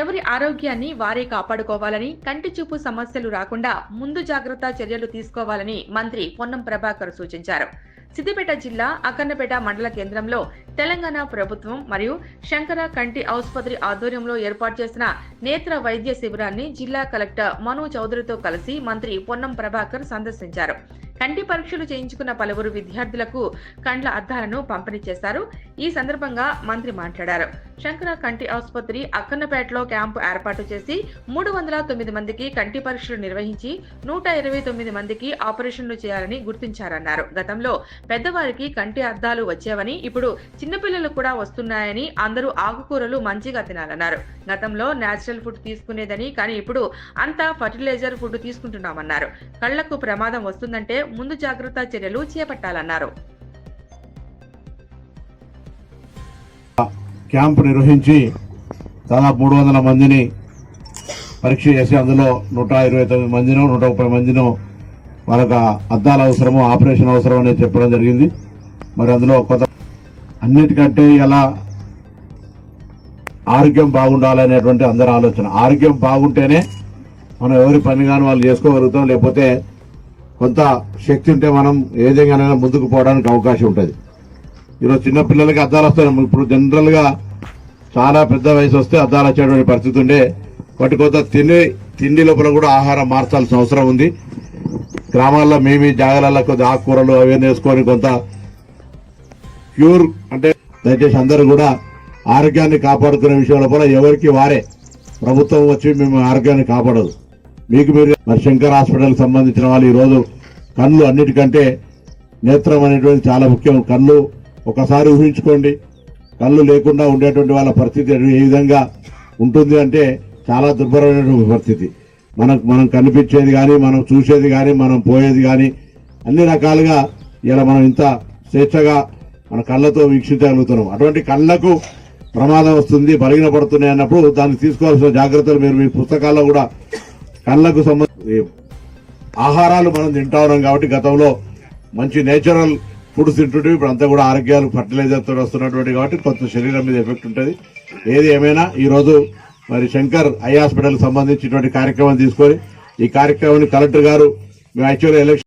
ఎవరి ఆరోగ్యాన్ని వారే కాపాడుకోవాలని కంటి చూపు సమస్యలు రాకుండా ముందు జాగ్రత్త చర్యలు తీసుకోవాలని మంత్రి పొన్నం ప్రభాకర్ సూచించారు. సిద్దిపేట జిల్లా అక్కన్నపేట మండల కేంద్రంలో తెలంగాణ ప్రభుత్వం మరియు శంకర కంటి ఆసుపత్రి ఆధ్వర్యంలో ఏర్పాటు చేసిన నేత్ర వైద్య శిబిరాన్ని జిల్లా కలెక్టర్ మను చౌదరితో కలిసి మంత్రి పొన్నం ప్రభాకర్ సందర్శించారు. కంటి పరీక్షలు చేయించుకున్న పలువురు విద్యార్థులకు కండ్ల అద్దాలను పంపిణీ చేశారు. ఈ సందర్భంగా మంత్రి మాట్లాడారు. శంకర కంటి ఆసుపత్రి అక్కన్నపేటలో క్యాంపు ఏర్పాటు చేసి మూడు వందల తొమ్మిది మందికి కంటి పరీక్షలు నిర్వహించి నూట ఇరవై తొమ్మిది మందికి ఆపరేషన్లు చేయాలని గుర్తించారన్నారు. గతంలో పెద్దవారికి కంటి అద్దాలు వచ్చేవని ఇప్పుడు చిన్నపిల్లలు కూడా వస్తున్నాయని అందరూ ఆకుకూరలు మంచిగా తినాలన్నారు. గతంలో నేచురల్ ఫుడ్ తీసుకునేదని కానీ ఇప్పుడు అంతా ఫర్టిలైజర్ ఫుడ్ తీసుకుంటున్నామన్నారు. కళ్ళకు ప్రమాదం వస్తుందంటే ముందు జాగ్రత్త చర్యలు చేపట్టాలన్నారు. క్యాంపు నిర్వహించి దాదాపు మూడు వందల మందిని పరీక్ష చేసి అందులో నూట ఇరవై తొమ్మిది మందినో నూట ముప్పై మందినో వాళ్ళకి అద్దాల అవసరము ఆపరేషన్ అవసరం అనేది చెప్పడం జరిగింది. మరి అందులో కొంత అన్నిటికంటే ఎలా ఆరోగ్యం బాగుండాలనేటువంటి అందరి ఆలోచన. ఆరోగ్యం బాగుంటేనే మనం ఎవరి పని కానీ వాళ్ళు చేసుకోగలుగుతాం లేకపోతే కొంత శక్తి ఉంటే మనం ఏదైనా ముందుకు పోవడానికి అవకాశం ఉంటుంది. ఈరోజు చిన్నపిల్లలకి అద్దాలు వస్తాయి. ఇప్పుడు జనరల్గా చాలా పెద్ద వయసు వస్తే అద్దాలు వచ్చేటువంటి పరిస్థితి ఉండే. వాటి కొంత తిని తిండి లోపల కూడా ఆహారం మార్చాల్సిన అవసరం ఉంది. గ్రామాల్లో మేమీ జాగాలలో కొద్ది ఆకుకూరలు అవన్నీ వేసుకొని కొంత ప్యూర్ అంటే దయచేసి అందరూ కూడా ఆరోగ్యాన్ని కాపాడుకునే విషయం లోపల ఎవరికి వారే. ప్రభుత్వం వచ్చి మేము ఆరోగ్యాన్ని కాపాడదు. మీకు మీరు మరి శంకర్ హాస్పిటల్ సంబంధించిన వాళ్ళు ఈరోజు కళ్ళు అన్నిటికంటే నేత్రం అనేటువంటి చాలా ముఖ్యం. కళ్ళు ఒకసారి ఊహించుకోండి. కళ్ళు లేకుండా ఉండేటువంటి వాళ్ళ పరిస్థితి ఏ విధంగా ఉంటుంది అంటే చాలా దుర్భరమైనటువంటి పరిస్థితి. మనకు మనం కనిపించేది కానీ మనం చూసేది కానీ మనం పోయేది కానీ అన్ని రకాలుగా ఇలా మనం ఇంత స్వేచ్ఛగా మన కళ్ళతో వీక్షించగలుగుతున్నాం. అటువంటి కళ్ళకు ప్రమాదం వస్తుంది బలిగిన పడుతున్నాయి అన్నప్పుడు దాన్ని తీసుకోవాల్సిన జాగ్రత్తలు మీరు మీ పుస్తకాల్లో కూడా కళ్ళకు సంబంధించి ఆహారాలు మనం తింటా ఉన్నాం కాబట్టి గతంలో మంచి నేచురల్ ఫుడ్స్ తింటుంటే ఇప్పుడు అంతా కూడా ఆరోగ్యాలు ఫర్టిలైజర్తో వస్తున్నటువంటి కాబట్టి కొంత శరీరం మీద ఎఫెక్ట్ ఉంటుంది. ఏది ఏమైనా ఈరోజు మరి శంకర్ ఐ హాస్పిటల్ సంబంధించినటువంటి కార్యక్రమం తీసుకొని ఈ కార్యక్రమాన్ని కలెక్టర్ గారు మేము యాక్చువల్ ఎలక్షన్